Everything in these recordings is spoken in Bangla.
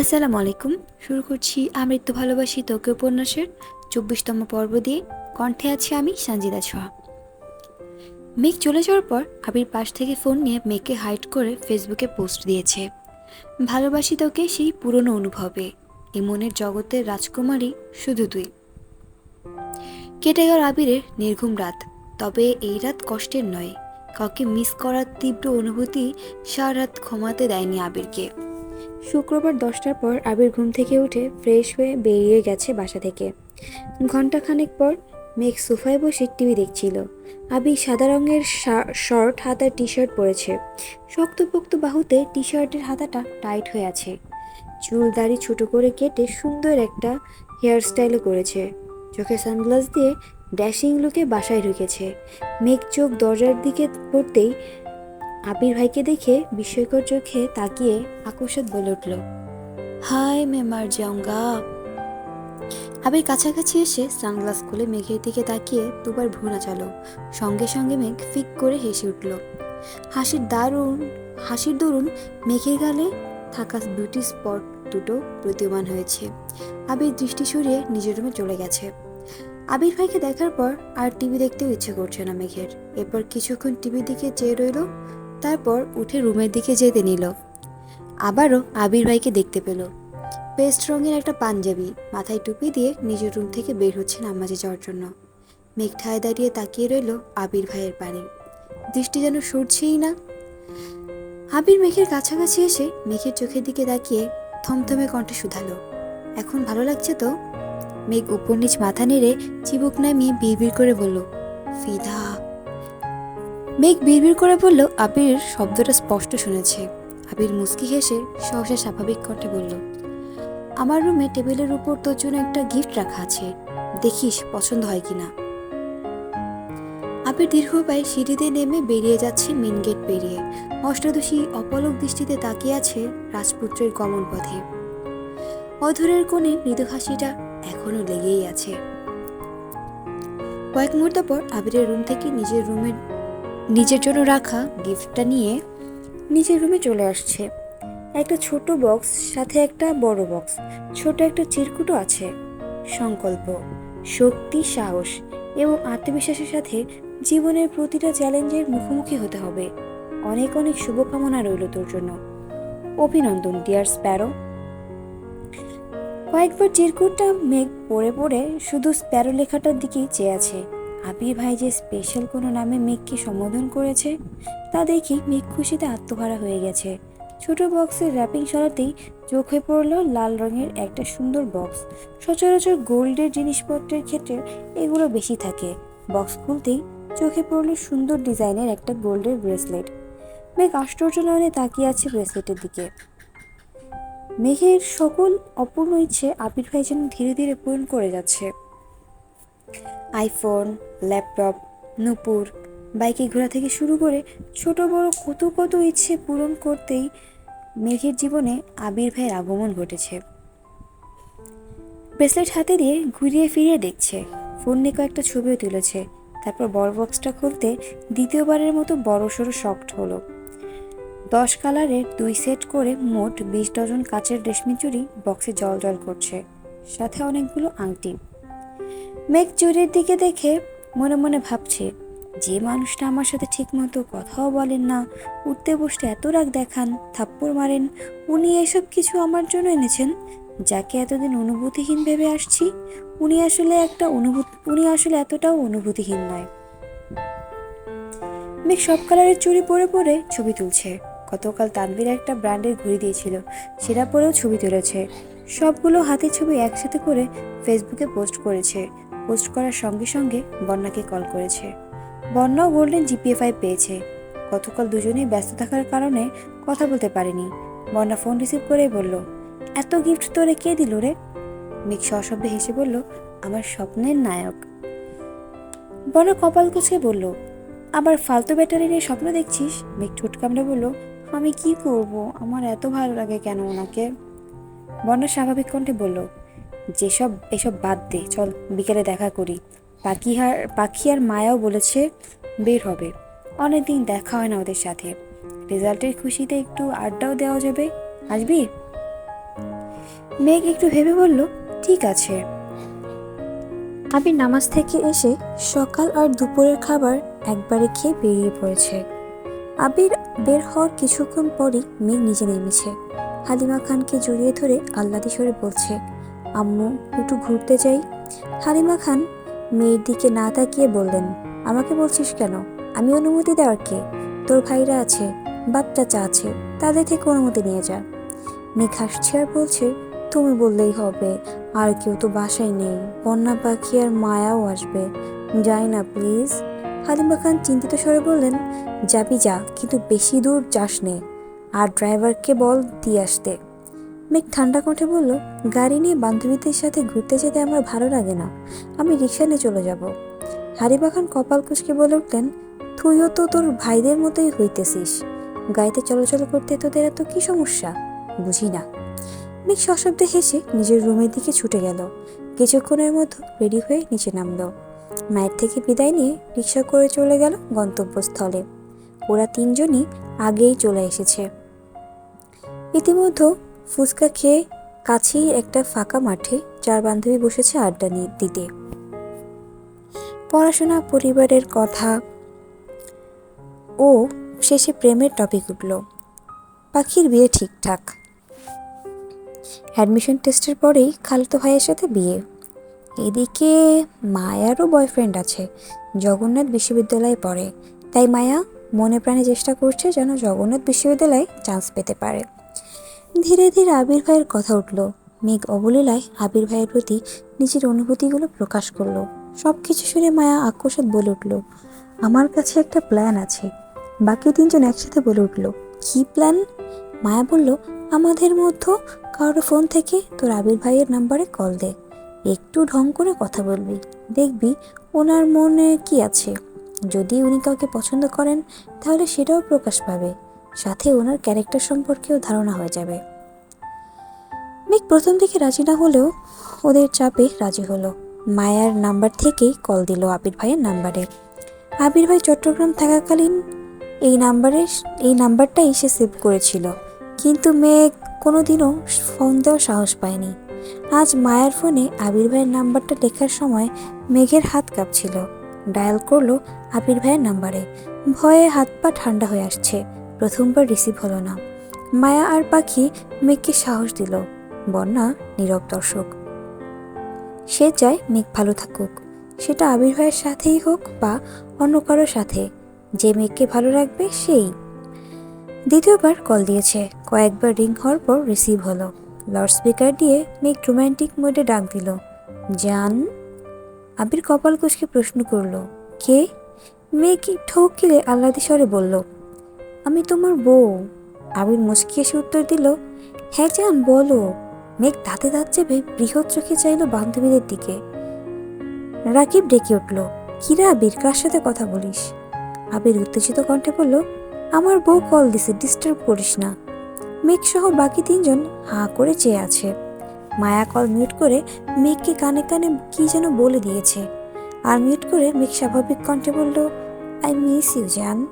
আসসালামু আলাইকুম। শুরু করছি আমৃত্যু ভালোবাসি তোকে উপন্যাসের চব্বিশতম পর্ব দিয়ে। কণ্ঠে আছি আমি সঞ্জিদা ছোয়া মেঘ চলে যাওয়ার পর আবির পাশ থেকে ফোন নিয়ে মেঘকে হাইড করে ফেসবুকে পোস্ট দিয়েছে। ভালোবাসি তোকে সেই পুরনো অনুভবে। এই মনের জগতের রাজকুমারী শুধু তুই। কেটে গেল আবিরের নির্ঘুম রাত। তবে এই রাত কষ্টের নয়। কাউকে মিস করার তীব্র অনুভূতি সারা রাত ক্ষমাতে দেয়নি আবিরকে। শুক্রবার দশটার পর আবির ঘুম থেকে উঠে ফ্রেশ হয়ে বেরিয়ে গেছে বাসা থেকে। ঘন্টাখানেক পর মেঘ সোফায় বসে টিভি দেখছিল। আবির সাদা রঙের শর্ট হাতার টি শার্ট পরেছে। শক্তপোক্ত বাহুতে টি শার্টের হাতাটা টাইট হয়ে আছে। চুল দাড়ি ছোট করে কেটে সুন্দর একটা হেয়ার স্টাইলে করেছে। চোখে সানগ্লাস দিয়ে ড্যাশিং লুকে বাসায় ঢুকেছে। মেঘ চোখ দরজার দিকে পড়তেই আবির ভাইকে দেখে বিস্ময়কর চোখে তাকিয়ে আকস্মাত বলে উঠল হাই মে মার যাওঙ্গা আবির কাছাকাছি এসে সানগ্লাস খুলে মেঘের দিকে তাকিয়ে দুবার ভ্রু নাচালো সঙ্গে সঙ্গে মেঘ ফিক করে হেসে উঠল, হাসির দারুণ, হাসির দরুন মেঘের গালে থাকা বিউটি স্পট দুটো প্রতীয়মান হয়েছে। আবির দৃষ্টি সরিয়ে নিজের রুমে চলে গেছে। আবির ভাইকে দেখার পর আর টিভি দেখতেও ইচ্ছে করছে না মেঘের। এরপর কিছুক্ষণ টিভির দিকে চেয়ে রইল তারপর উঠে রুমের দিকে যেতে নিল। আবারও আবির ভাইকে দেখতে পেল। পেস্ট রঙের একটা পাঞ্জাবি, মাথায় টুপি দিয়ে নিজের রুম থেকে বের হচ্ছে নামাজে যাওয়ার জন্য। মেঘঠায় দাঁড়িয়ে তাকিয়ে রইল আবির ভাইয়ের পানে। দৃষ্টি যেন সরছেই না। আবির মেঘের কাছাকাছি এসে মেঘের চোখের দিকে তাকিয়ে থমথমে কণ্ঠে শুধালো। এখন ভালো লাগছে তো? মেঘ উপর নিচ মাথা নেড়ে চিবুক নামিয়ে বিড় করে বলল, ফিদা মেঘ বিড়বিড় করে বলল, আবির, শব্দটা স্পষ্ট শুনেছে। আবির মুস্কি হেসে সহসা স্বাভাবিক কণ্ঠে বলল, আমার রুমে টেবিলের উপর তোর জন্য একটা গিফট রাখা আছে। দেখিস পছন্দ হয় কিনা? আবির দীর্ঘ পায়ে সিঁড়িতে নেমে বেরিয়ে যাচ্ছে মেন গেট পেরিয়ে। অষ্টাদশী অপলক দৃষ্টিতে তাকিয়ে আছে রাজপুত্রের গমন পথে। অধরের কোণে মৃদু হাসিটা এখনও লেগেই আছে। কয়েক মুহূর্ত পর আবিরের রুম থেকে নিজের রুমের নিজের জন্য রাখা গিফটটা নিয়ে নিজের রুমে চলে আসছে। একটা ছোট বক্স, সাথে একটা বড় বক্স, ছোট একটা চিরকুটও আছে। সংকল্প, শক্তি, সাহস এবং আত্মবিশ্বাসের সাথে জীবনের প্রতিটা চ্যালেঞ্জের মুখোমুখি হতে হবে। অনেক অনেক শুভকামনা রইল তোর জন্য। অভিনন্দন, ডিয়ার স্প্যারো। কয়েকবার চিরকুটটা মেঘ পড়ে পড়ে শুধু স্প্যারো লেখাটার দিকেই চেয়ে আছে। আবির ভাই যে স্পেশাল কোনো নামে মেঘকে সম্বোধন করেছে, তা দেখি মেঘ খুশিতে আত্মহারা হয়ে গেছে। ছোট বক্সের র্যাপিং সরাতেই চোখে পড়ল লাল রঙের একটা সুন্দর বক্স। সচরাচর গোল্ডের জিনিসপত্রের ক্ষেত্রে এগুলো বেশি থাকে। বক্স খুলতেই চোখে পড়ল সুন্দর ডিজাইনের একটা গোল্ডের ব্রেসলেট। মেঘ আশ্চর্য নয়নে তাকিয়ে আছে ব্রেসলেটের দিকে। মেঘের সকল অপূর্ণ ইচ্ছে আবির ভাই যেন ধীরে ধীরে পূরণ করে যাচ্ছে। আইফোন, ল্যাপটপ, নুপুর, বাইকে ঘোরা থেকে শুরু করে ছোট বড় কত কত ইচ্ছে পূরণ করতেই মেঘের জীবনে আবির ভাইয়ের আগমন ঘটেছে। ব্রেসলেট হাতে দিয়ে ঘুরিয়ে ফিরিয়ে দেখছে। ফোন নিয়ে কয়েকটা ছবিও তুলেছে। তারপর বড় বক্সটা খুলতে দ্বিতীয়বারের মতো বড় সড়ো শক্ট হলো। দশ কালারের দুই সেট করে মোট বিশ ডজন কাচের রেশমি চুড়ি বক্সে জল জল করছে। সাথে অনেকগুলো আংটি। মেঘ চুরির দিকে দেখে মনে মনে ভাবছে, যে মানুষটা আমার সাথে ঠিকমতো কথাও বলেন না, উঠতে বসতে এত রাগ দেখান, থাপ্পড় মারেন, উনি এসব কিছু আমার জন্য এনেছেন? যাকে এতদিন অনুভূতিহীন ভেবে আসছি, উনি আসলে একটা অনুভূতি, উনি আসলে এতটাও অনুভূতিহীন নয়। মেঘ সব কালারের চুড়ি পরে পরে ছবি তুলছে। গতকাল তানভীর একটা ব্র্যান্ডের ঘড়ি দিয়েছিল, সেটা পরেও ছবি তুলেছে। সবগুলো হাতের ছবি একসাথে করে ফেসবুকে পোস্ট করেছে। পোস্ট করার সঙ্গে সঙ্গে বন্যাকে কল করেছে। বন্যাও গোল্ডেন জিপিএ ফাইভ পেয়েছে। গতকাল দুজনেই ব্যস্ত থাকার কারণে কথা বলতে পারেনি। বন্যা ফোন রিসিভ করে বলল, এত গিফট তোরে কে দিল রে? মিক সশব্দে হেসে বলল, আমার স্বপ্নের নায়ক। বন্যা কপাল কুচকে বলল, আবার ফালতু ব্যাটারি নিয়ে স্বপ্ন দেখছিস? মেঘ ঠোঁট কামড়ে বলল, আমি কি করব? আমার এত ভালো লাগে কেন ওনাকে? বন্যা স্বাভাবিক কণ্ঠে বলল যেসব, এসব বাদ দে, চল বিকেলে দেখা করি। পাখিহার পাখি আর মায়াও বলেছে বের হবে। অনেকদিন দেখা হয় না ওদের সাথে। রেজাল্টের খুশিতে একটু আড্ডাও দেওয়া যাবে। আসবি? মেঘ একটু ভেবে বলল, ঠিক আছে। আবির নামাজ থেকে এসে সকাল আর দুপুরের খাবার একবারে খেয়ে বেরিয়ে পড়েছে। আবির বের হওয়ার কিছুক্ষণ পরই মেঘ নিজে নেমেছে। হালিমা খানকে জড়িয়ে ধরে আল্লাদি সরে বলছে আম্মু, একটু ঘুরতে যাই? হালিমা খান মেয়ের দিকে না তাকিয়ে বললেন, আমাকে বলছিস কেন? আমি অনুমতি দেওয়ার কে? তোর ভাইরা আছে বাপ চাচা আছে, তাদের থেকে অনুমতি নিয়ে যা। মেঘ হাসছে আর বলছে, তুমি বললেই হবে, আর কেউ তো বাসায় নেই, বন্যা পাখি আর মায়াও আসবে। যাই না, প্লিজ? হালিমা খান চিন্তিত স্বরে বললেন, যাবি যা, কিন্তু বেশি দূর যাস নে আর ড্রাইভারকে বল দিয়ে আসতে। মেঘ ঠান্ডা কণ্ঠে বলল, গাড়ি নিয়ে বান্ধবীদের সাথে ঘুরতে যেতে আমার ভালো লাগে না। আমি রিক্সা নিয়ে চলে যাব। হারিবা খান কপাল কুচকে বলে উঠলেন, তুইও তো তোর ভাইদের মতোই হইতেছিস। গাড়িতে চলাচল করতে তোদের এত কি সমস্যা? বুঝি না। মেঘ সশব্দে হেসে নিজের রুমের দিকে ছুটে গেল। কিছুক্ষণের মধ্যে রেডি হয়ে নিচে নামলো। মায়ের থেকে বিদায় নিয়ে রিক্সা করে চলে গেল গন্তব্যস্থলে। ওরা তিনজনই আগেই চলে এসেছে। ইতিমধ্যে ফুচকা খেয়ে কাছেই একটা ফাঁকা মাঠে চার বান্ধবী বসেছে আড্ডা দিতে। পড়াশোনা, পরিবারের কথা, ও শেষে প্রেমের টপিক উঠল। পাখির বিয়ে ঠিকঠাক। অ্যাডমিশন টেস্টের পরেই খালতো ভাইয়ের সাথে বিয়ে। এদিকে মায়ারও বয়ফ্রেন্ড আছে, জগন্নাথ বিশ্ববিদ্যালয়ে পড়ে। তাই মায়া মনে প্রাণে চেষ্টা করছে যেন জগন্নাথ বিশ্ববিদ্যালয়ে চান্স পেতে পারে। ধীরে ধীরে আবির ভাইয়ের কথা উঠল। মেঘ অবলীলায় আবির ভাইয়ের প্রতি নিজের অনুভূতিগুলো প্রকাশ করল। সব কিছু শুনে মায়া আক্রোশাত বলে উঠল, আমার কাছে একটা প্ল্যান আছে। বাকি তিনজন একসাথে বলে উঠল, কি প্ল্যান মায়া বলল, আমাদের মধ্যে কারোর ফোন থেকে তোর আবির ভাইয়ের নাম্বারে কল দে। একটু ঢং করে কথা বলবি। দেখবি ওনার মনে কি আছে। যদি উনি কাউকে পছন্দ করেন, তাহলে সেটাও প্রকাশ পাবে। সাথে ওনার ক্যারেক্টার সম্পর্কেও ধারণা হয়ে যাবে। মেঘ প্রথম দিকে রাজি না হলেও ওদের চাপে রাজি হলো। মায়ার নাম্বার থেকেই কল দিল আবির ভাইয়ের নাম্বারে। আবির ভাই চট্টগ্রাম থাকাকালীন এই নাম্বারে, এই নাম্বারটাই সে সেভ করেছিল। কিন্তু মেঘ কোনোদিনও ফোন দেওয়ার সাহস পায়নি। আজ মায়ের ফোনে আবির ভাইয়ের নাম্বারটা লেখার সময় মেঘের হাত কাঁপছিল। ডায়াল করল আবির ভাইয়ের নাম্বারে। ভয়ে হাত পা ঠান্ডা হয়ে আসছে। প্রথমবার রিসিভ হলো না। মায়া আর পাখি মেঘকে সাহস দিল। বন্যা নীরব দর্শক। সে চায় মেঘ ভালো থাকুক। সেটা আবির ভাইয়ের সাথেই হোক বা অন্য কারোর সাথে। যে মেঘকে ভালো রাখবে সেই। দ্বিতীয়বার কল দিয়েছে। কয়েকবার রিং হওয়ার পর রিসিভ হলো। লাউড স্পিকার দিয়ে মেঘ রোম্যান্টিক মোডে ডাক দিল। জান? আবির কপাল কুচকে প্রশ্ন করল। কে? মেঘ ঠোক গিলে আহ্লাদি স্বরে বলল আমি তোমার বউ। আবির মুচকি এসে উত্তর দিল হ্যাঁ জান, বলো। মেঘ দাঁতে দাঁত চেপে বৃহৎ চোখে চাইল বান্ধবীদের দিকে। রাকিব ডেকে উঠল, কিরা আবির, কার সাথে কথা বলিস? আবির উত্তেজিত কণ্ঠে বলল, আমার বউ কল দিছে, ডিস্টার্ব করিস না। মেঘ সহ বাকি তিনজন হাঁ করে চেয়ে আছে। মায়া কল মিউট করে মেঘকে কানে কানে কি যেন বলে দিয়েছে। আর মিউট করে মেঘ স্বাভাবিক কণ্ঠে বলল আই মিস ইউ জান।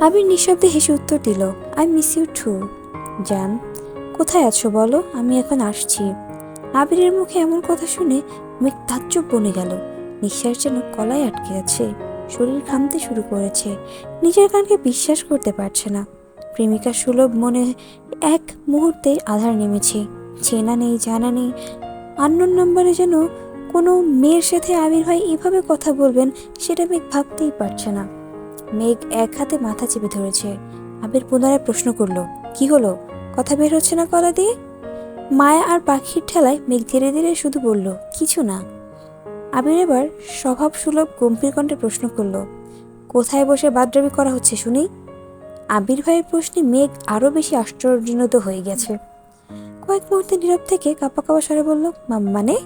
আবির নিঃশব্দে হেসে উত্তর দিল আই মিস ইউ টু জান কোথায় আছো বলো? আমি এখন আসছি। আবিরের মুখে এমন কথা শুনে মেঘ তাজ্জব বনে গেল। নিঃশ্বাস যেন কলায় আটকে আছে। শরীর ঘামতে শুরু করেছে। নিজের কানকে বিশ্বাস করতে পারছে না। প্রেমিকা সুলভ মনে এক মুহূর্তে আধার নেমেছে। চেনা নেই, জানা নেই। আন্নোর নম্বরে যেন কোনো মেয়ের সাথে আবির ভাই এভাবে কথা বলবেন, সেটা মেঘ ভাবতেই পারছে না। মেঘ এক হাতে মাথা চেপে ধরেছে। আবির পুনরায় প্রশ্ন করল, কি হলো? কথা বের হচ্ছে না কলা দিয়ে? মায়া আর পাখির ঠেলায় মেঘ ধীরে ধীরে শুধু বলল, কিছু না। আবির এবার স্বভাব সুলভ গম্ভীর কণ্ঠে প্রশ্ন করল, কোথায় বসে বাদরাবি করা হচ্ছে শুনি? আবির ভাইয়ের প্রশ্নে মেঘ আরও বেশি আশ্চর্যজনিত হয়ে গেছে। কয়েক মুহূর্তে নীরব থেকে কাপা কাপা সরে বলল, "মা- মানে?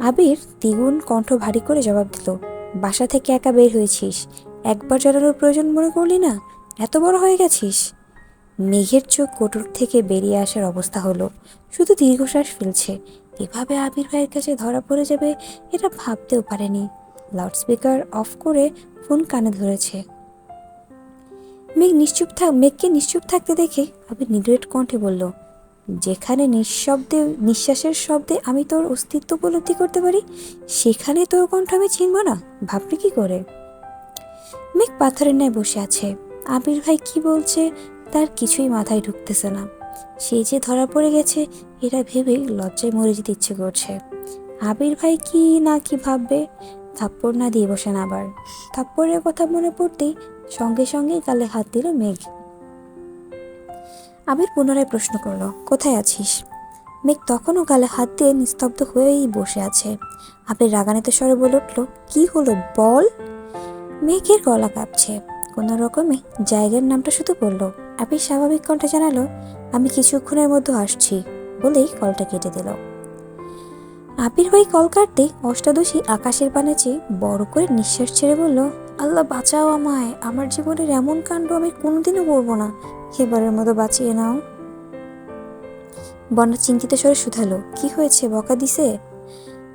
আবির দ্বিগুণ কণ্ঠ ভারী করে জবাব দিল, বাসা থেকে একা বের হয়েছিস। একবার জানানোর প্রয়োজন মনে করলি না? এত বড় হয়ে গেছিস। মেঘের চোখ কোটর থেকে বেরিয়ে আসার অবস্থা হলো। শুধু দীর্ঘশ্বাস ফেলছে। এভাবে আবির ভাইয়ের কাছে ধরা পড়ে যাবে এটা ভাবতেও পারেনি। লাউডস্পিকার অফ করে ফোন কানে ধরেছে। মেঘ নিশ্চুপ থাক মেঘকে নিশ্চুপ থাকতে দেখে আবির নিডুয়েট কণ্ঠে বলল, যেখানে নিঃশব্দে, নিঃশ্বাসের শব্দে আমি তোর অস্তিত্ব উপলব্ধি করতে পারি, সেখানে তোর কণ্ঠ আমি চিনব না? ভাবলি কি করে? মেঘ পাথরের ন্যায় বসে আছে। আবির ভাই কি বলছে তার কিছুই মাথায় ঢুকতেছে না। সে যে ধরা পড়ে গেছে, এরা ভেবে লজ্জায় মরে যেতে ইচ্ছে করছে। আবির ভাই কি না কি ভাববে? থাপ্পড় না দিয়ে বসেন আবার। থাপ্পড়ের কথা মনে পড়তেই সঙ্গে সঙ্গে গালে হাত দিল মেঘ। আবির পুনরায় প্রশ্ন করল, কোথায় আছিস? মেঘ তখনও গালে হাত দিয়ে নিস্তব্ধ হয়েই বসে আছে। আবির রাগানিত স্বরে বলে উঠল, কি হলো বল? মেঘের গলা কাঁপছে। কোনো রকমে জায়গার নামটা শুধু বলল। আবির স্বাভাবিক কণ্ঠে জানালো, আমি কিছুক্ষণের মধ্যে আসছি বলেই কলটা কেটে দিল। আবির ভাই কল কাটতে অষ্টাদশী আকাশের পানে চেয়ে বড় করে নিঃশ্বাস ছেড়ে বলল, আল্লাহ বাঁচাও আমায়। আমার জীবনের এমন কাণ্ড আমি কোনোদিনও করব না। এবারের মতো বাঁচিয়ে নাও। বন্যা চিন্তিত স্বরে শুধালো, কি হয়েছে? বকা দিছে?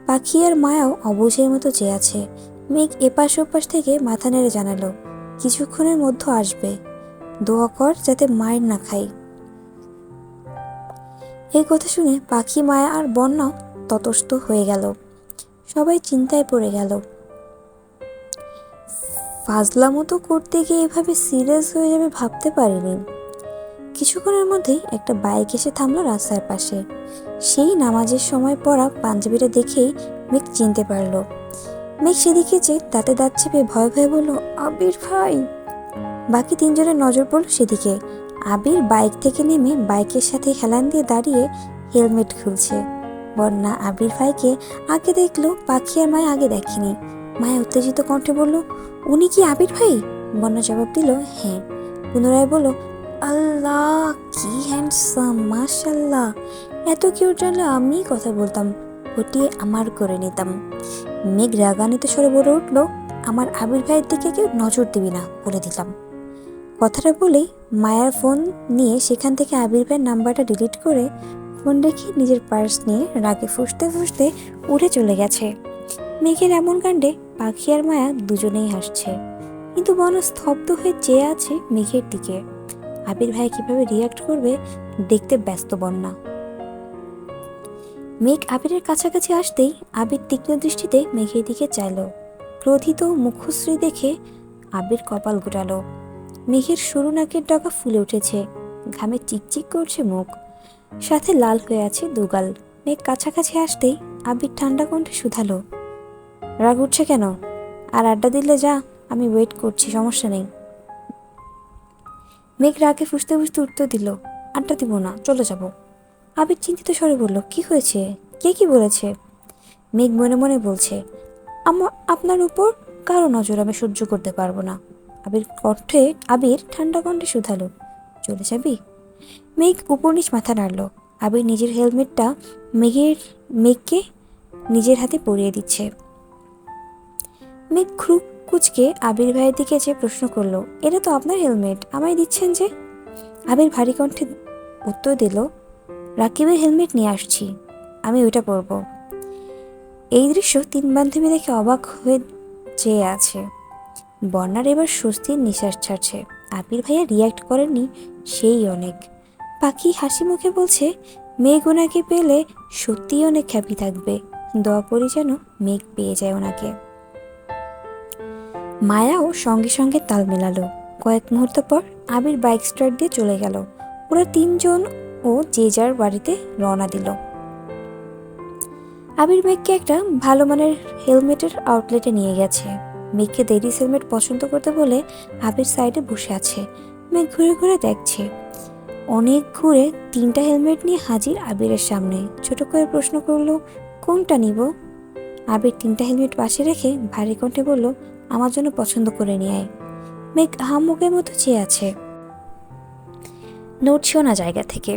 পাখি আর মায়াও অবুঝের মতো চেয়ে আছে। মেঘ এপাশ ওপাশ থেকে মাথা নেড়ে জানালো, কিছুক্ষণের মধ্যে আসবে। দোয়া কর যাতে মায়ের না খাই। এই কথা শুনে পাখি, মায়া আর বন্যাও ততস্থ হয়ে গেল। সবাই চিন্তায় পড়ে গেল। ফাজলা মতো করতে গিয়ে এভাবে সিরিয়াস হয়ে যাবে ভাবতে পারিনি। কিছুক্ষণের মধ্যেই একটা বাইক এসে থামলো রাস্তার পাশে। সেই নামাজের সময় পড়া পাঞ্জাবিটা দেখেই মেঘ চিনতে পারল। মেঘ সেদিকে যে দাঁতে দাঁত চেপে ভয় ভয়ে বলল, আবির ভাই! বাকি তিনজনের নজর পড়ল সেদিকে। আবির বাইক থেকে নেমে বাইকের সাথে হেলান দিয়ে দাঁড়িয়ে হেলমেট খুলছে। বন্যা আবির ভাইকে আগে দেখল, পাখি আর মায় আগে দেখেনি। মায়া উত্তেজিত কণ্ঠে বলল, উনি কি আবির ভাই? বন্যা জবাব দিল হ্যাঁ। পুনরায় বলল, আল্লাহ, কি হ্যান্ডসাম মাশাল্লাহ এত কিউট জানলে আমি কথা বলতাম ওটিয়ে আমার করে নিতাম। মেঘ রাগানিত স্বরে বলে উঠল, আমার আবির ভাইয়ের দিকে কেউ নজর দিবি না, বলে দিলাম। কথাটা বলেই মায়ার ফোন নিয়ে সেখান থেকে আবির ভাইয়ের নাম্বারটা ডিলিট করে ফোন রেখে নিজের পার্স নিয়ে রাগে ফুসতে ফুসতে উড়ে চলে গেছে। মেঘের এমন কাণ্ডে পাখি আর মায়া দুজনেই হাসছে। কিন্তু বন স্তব্ধ হয়ে চেয়ে আছে মেঘের দিকে। আবির ভাই কীভাবে রিয়াক্ট করবে দেখতে ব্যস্ত বন্যা। মেঘ আবিরের কাছাকাছি আসতেই আবির তীক্ষ্ণ দৃষ্টিতে মেঘের দিকে চাইল। ক্রোধিত মুখশ্রী দেখে আবির কপাল গোটালো। মেঘের সরু নাকের ডগা ফুলে উঠেছে। ঘামে চিকচিক করছে মুখ। সাথে লাল হয়ে আছে দুগাল। মেঘ কাছাকাছি আসতেই আবির ঠান্ডা কণ্ঠে শুধালো। রাগ উঠছে কেন? আর আড্ডা দিলে যা, আমি ওয়েট করছি, সমস্যা নেই। মেঘ রাগে ফুসতে ফুসতে উত্তর দিল, আড্ডা দিব না, চলে যাব। আবির চিন্তিত স্বরে বলল, কি হয়েছে? কে কি বলেছে? মেঘ মনে মনে বলছে আমার আপনার উপর কারও নজর আমি সহ্য করতে পারব না। আবির কণ্ঠে, আবির ঠান্ডা কণ্ঠে শুধালো, চলে যাবি? মেঘ উপর নিচ মাথা নাড়ল, আবির নিজের হেলমেটটা মেঘের, মেঘকে নিজের হাতে পরিয়ে দিচ্ছে। মেঘ খুব কুচকে আবির ভাইয়ের দিকে যে প্রশ্ন করল, এটা তো আপনার হেলমেট, আমায় দিচ্ছেন যে? আবির ভারী কণ্ঠে উত্তর দিল রাকিবের হেলমেট নিয়ে আসছি। আমি ওইটা পরব। এই দৃশ্য তিন বান্ধবী দেখে অবাক হয়ে চেয়ে আছে। বন্যার এবার স্বস্তির নিঃশ্বাস ছাড়ছে। আবির ভাইয়া রিয়াক্ট করেননি সেই অনেক। পাখি হাসি মুখে বলছে, মেঘ ওনাকে পেলে সত্যিই অনেক হ্যাপি থাকবে। দোয়া করি যেন মেঘ পেয়ে যায় ওনাকে। মায়াও সঙ্গে সঙ্গে তাল মেলালো। কয়েক মুহূর্ত পর আবির বাইক স্টার্ট দিয়ে চলে গেল। ওরা তিনজন ও যে যার বাড়িতে রওনা দিল। আবির মেঘকে একটা ভালো মানের হেলমেটের আউটলেটে নিয়ে গেছে। মেঘকে দেরিস হেলমেট পছন্দ করতে বলে আবির সাইডে বসে আছে। মেঘ ঘুরে ঘুরে দেখছে। অনেক ঘুরে তিনটা হেলমেট নিয়ে হাজির আবিরের সামনে। ছোট করে প্রশ্ন করল, কোনটা নিব? আবির তিনটা হেলমেট পাশে রেখে ভারী কণ্ঠে বলল, আমার জন্য পছন্দ করে নিয়ে আয়। মেঘ হামুকের মতো চেয়ে আছে। নড়ছেও না জায়গা থেকে।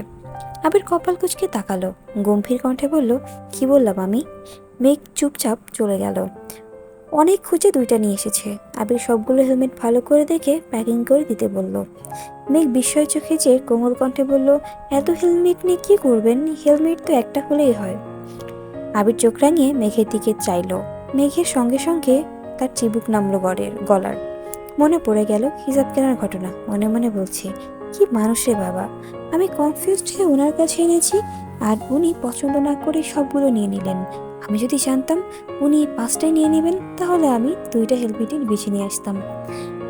আবির কপাল কুচকে তাকালো। গম্ভীর কণ্ঠে বলল, কি বললাম আমি? মেঘ চুপচাপ চলে গেল। অনেক খুঁজে দুইটা নিয়ে এসেছে। আবির সবগুলো হেলমেট ভালো করে দেখে প্যাকিং করে দিতে বলল। মেঘ বিস্ময় চোখে চেয়ে কোমল কণ্ঠে বলল, এত হেলমেট নিয়ে কি করবেন? হেলমেট তো একটা হলেই হয়। আবির চোখ রাঙিয়ে মেঘের দিকে চাইলো। মেঘের সঙ্গে সঙ্গে তার চিবুক নামলো গড়ের, গলার। মনে পড়ে গেল হিজাব কেনার ঘটনা। মনে মনে বলছি কি মানুষের বাবা? আমি কনফিউজড হয়ে ওনার কাছে এনেছি আর উনি পছন্দ না করে সবগুলো নিয়ে নিলেন। আমি যদি জানতাম উনি পাঁচটাই নিয়ে নেবেন, তাহলে আমি দুইটা হেলমেটই বেছে নিয়ে আসতাম।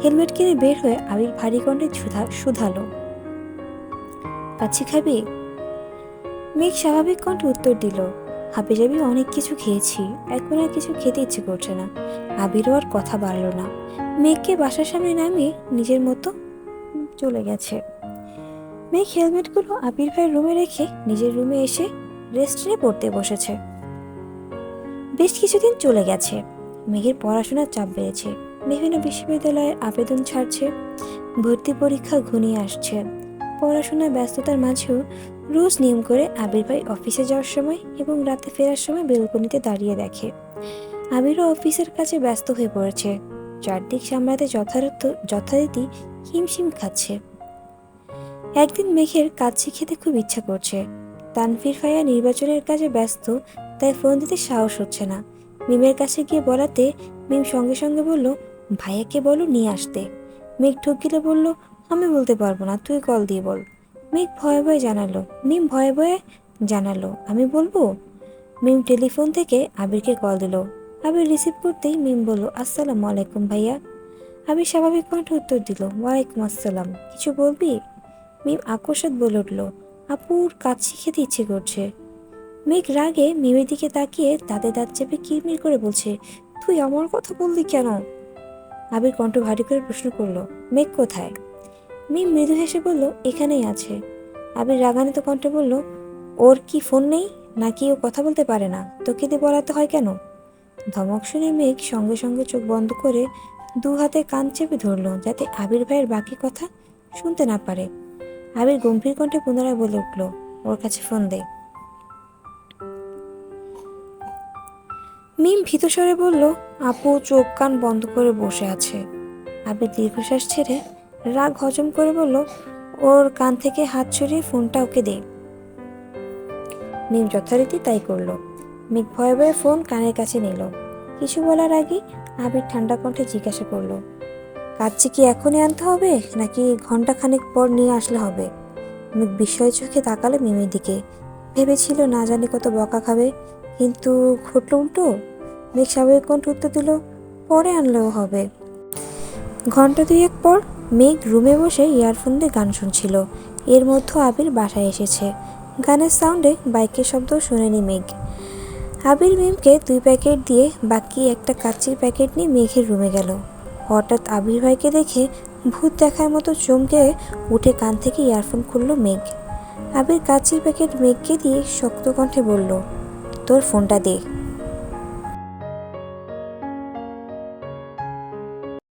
হেলমেট কিনে বের হয়ে আবির ভারী কণ্ঠে শুধালো কাচ্ছি খাবি? মেঘ স্বাভাবিক কণ্ঠে উত্তর দিল হাবি যাবি অনেক কিছু খেয়েছি। এখন আর কিছু খেতে ইচ্ছে করছে না। আবিরও আর কথা বাড়ল না। মেঘকে বাসার সামনে নামিয়ে নিজের মতো চলে গেছে। মেঘ হেলমেটগুলো আবির ভাইয়ের রুমে রেখে নিজের রুমে এসে রেস্ট নিয়ে পড়তে বসেছে। বেশ কিছুদিন চলে গেছে। মেঘের পড়াশোনার চাপ বেড়েছে। বিভিন্ন বিশ্ববিদ্যালয়ের আবেদন ছাড়ছে। ভর্তি পরীক্ষা ঘনিয়ে আসছে। পড়াশোনার ব্যস্ততার মাঝেও রোজ নিয়ম করে আবির ভাই অফিসে যাওয়ার সময় এবং রাতে ফেরার সময় বেলকনিতে দাঁড়িয়ে দেখে। আবিরও অফিসের কাছে ব্যস্ত হয়ে পড়েছে। চারদিক সামলাতে যথার্থ যথারীতি হিমশিম খাচ্ছে। একদিন মেঘের কাচ্ছি খেতে খুব ইচ্ছা করছে। তানফির ফাইয়া নির্বাচনের কাজে ব্যস্ত, তাই ফোন দিতে সাহস হচ্ছে না। মিমের কাছে গিয়ে বলাতে মিম সঙ্গে সঙ্গে বলল, ভাইয়াকে বলো নিয়ে আসতে। মেঘ ঠক গিলে বলল, আমি বলতে পারব না, তুই কল দিয়ে বল। মেঘ ভয়ে ভয়ে জানালো, মিম ভয়ে ভয়ে জানালো, আমি বলব? মিম টেলিফোন থেকে আবিরকে কল দিল। আবির রিসিভ করতেই মিম বলল, আসসালামু আলাইকুম ভাইয়া। আবির স্বাভাবিক কণ্ঠে উত্তর দিল, ওয়ালাইকুম আসসালাম, কিছু বলবি? মিম আকস্মাত বলে উঠল, আপুর কাচ্ছি খেতে ইচ্ছে করছে। মেঘ রাগে মিমের দিকে তাকিয়ে দাঁতে দাঁত চেপে কিরমির করে বলছে, তুই আমার কথা বললি কেন? আবির কণ্ঠ ভারী করে প্রশ্ন করল, মেঘ কোথায়? মিম মৃদু হেসে বলল, এখানেই আছে। আবির রাগান্বিত কণ্ঠে বলল, ওর কি ফোন নেই? নাকি ও কথা বলতে পারে না? তোকে দিয়ে বলাতে হয় কেন? ধমক শুনে মেঘ সঙ্গে সঙ্গে চোখ বন্ধ করে দু হাতে কান চেপে ধরলো, যাতে আবির ভাইয়ের বাকি কথা শুনতে না পারে। আবির গম্ভীর কণ্ঠে পুনরায় বলে উঠল, ওর কাছে ফোন দে। মিম ভীতস্বরে বলল, আপু, চোখ কান বন্ধ করে বসে আছে। আবির দীর্ঘশ্বাস ছেড়ে রাগ হজম করে বলল, ওর কান থেকে হাত ছড়িয়ে ফোনটা ওকে দে। মিম যথারীতি তাই করল। মিক ভয়ে ভয়ে ফোন কানের কাছে নিল। কিছু বলার আগে আবির ঠান্ডা কণ্ঠে জিজ্ঞাসা করল কাচ্চি কি এখনই আনতে হবে, নাকি ঘণ্টা খানেক পর নিয়ে আসলে হবে? মিক বিস্ময় চোখে তাকালো মিমের দিকে। ভেবেছিল না জানি কত বকা খাবে, কিন্তু ঘটল উল্টো। মেঘ স্বাভাবিক কণ্ঠ উত্তর দিল, পরে আনলেও হবে। ঘণ্টা দুয়েক পর মেঘ রুমে বসে ইয়ারফোন দিয়ে গান শুনছিল। এর মধ্যে আবির বাসায় এসেছে। গানের সাউন্ডে বাইকের শব্দ শুনেনি মেঘ। আবির মিমকে দুই প্যাকেট দিয়ে বাকি একটা কাচ্চির প্যাকেট নিয়ে মেঘের রুমে গেল। হঠাৎ আবির ভাইকে দেখে ভূত দেখার মতো চমকে উঠে কান থেকে ইয়ারফোন খুলল মেঘ। আবির কাচির প্যাকেট মেঘকে দিয়ে শক্ত কণ্ঠে বলল, তোর ফোনটা দে।